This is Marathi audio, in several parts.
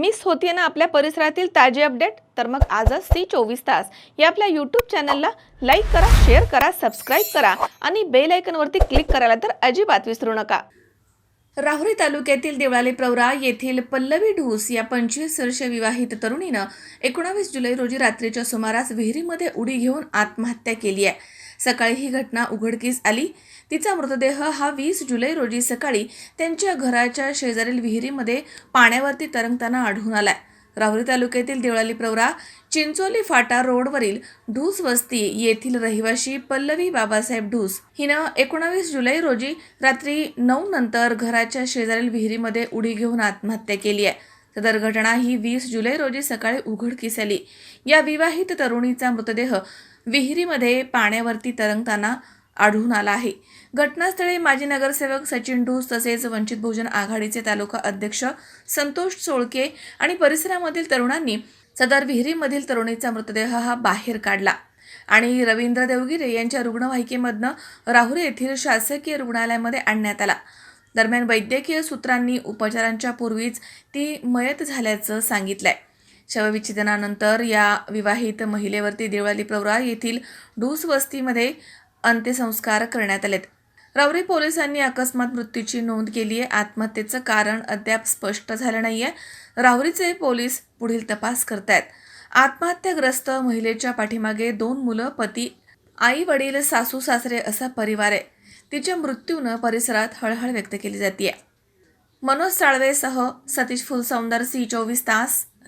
मिस होतीये ना आपल्या परिसरातील ताजे अपडेट? तर मग आजच सी चोवीस तास. या आपल्या यूट्यूब चॅनलला लाईक करा शेअर करा सबस्क्राईब करा आणि बेल आयकनवरती क्लिक करायला तर अजिबात विसरू नका. राहुरी तालुक्यातील देवळाली प्रवरा येथील पल्लवी ढूस या पंचवीस वर्ष विवाहित तरुणीनं एकोणावीस जुलै रोजी रात्रीच्या सुमारास विहिरीमध्ये उडी घेऊन आत्महत्या केली आहे. सकाळी ही घटना उघडकीस आली. तिचा मृतदेह हा वीस जुलै रोजी सकाळी त्यांच्या घराच्या शेजारील विहिरीमध्ये पाण्यावरती तरंगताना आढळून आलाय. राहुरी तालुक्यातील देवळाली प्रवरा चिंचोली फाटा रोडवरील ढूस वस्ती येथील रहिवाशी पल्लवी बाबासाहेब ढूस हिनं एकोणावीस जुलै रोजी रात्री नऊ नंतर घराच्या शेजारील विहिरीमध्ये उडी घेऊन आत्महत्या केली आहे. सदर घटना ही वीस जुलै रोजी सकाळी उघडकीस आली. या विवाहित तरुणीचा मृतदेह विहिरीमध्ये पाण्यावरती तरंगताना आढळून आला आहे. घटनास्थळी माजी नगरसेवक सचिन ढूस तसेच वंचित बहुजन आघाडीचे तालुका अध्यक्ष संतोष सोळके आणि परिसरामधील तरुणांनी सदर विहिरीमधील तरुणीचा मृतदेह हा बाहेर काढला. आणि रवींद्र देवगिरे यांच्या रुग्णवाहिकेमधनं राहुरी येथील शासकीय रुग्णालयामध्ये आणण्यात आला. दरम्यान वैद्यकीय सूत्रांनी उपचारांच्या पूर्वीच ती मयत झाल्याचं सांगितलंय. शवविच्छेदनानंतर या विवाहित महिलेवरती देवळाली प्रवरा येथील डूस वस्तीमध्ये अंत्यसंस्कार करण्यात आलेत. रावरी पोलिसांनी अकस्मात मृत्यूची नोंद केली आहे. आत्महत्येचं कारण अद्याप स्पष्ट झालं नाही आहे राहुरीचे पोलीस पुढील तपास करतायत. आत्महत्याग्रस्त महिलेच्या पाठीमागे दोन मुलं पती आई वडील सासू सासरे असा परिवार आहे. तिच्या मृत्यूनं परिसरात हळहळ व्यक्त केली जाते मनोज साळवेसह सतीश फुलसौंदर सी चोवीस तास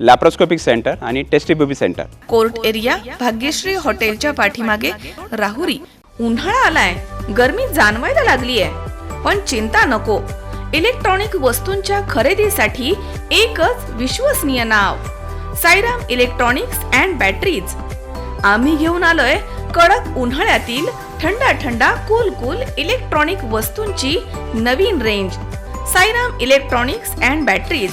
लॅप्रोस्कोपिक सेंटर आणि टेस्टी सेंटर कोर्ट एरिया भाग्यश्री हॉटेलच्या पाठीमागे राहुरी. उन्हाळा आलाय. गर्मी जाणवायला लागली आहे पण चिंता नको. इलेक्ट्रॉनिक वस्तूंच्या खरेदीसाठी एकच विश्वसनीय नाव. Sairam electronics and batteries. आम्ही घेऊन आलोय कडक उन्हाळ्यातील थंडा थंडा कूल कूल इलेक्ट्रॉनिक वस्तूंची नवीन range Sairam electronics and batteries.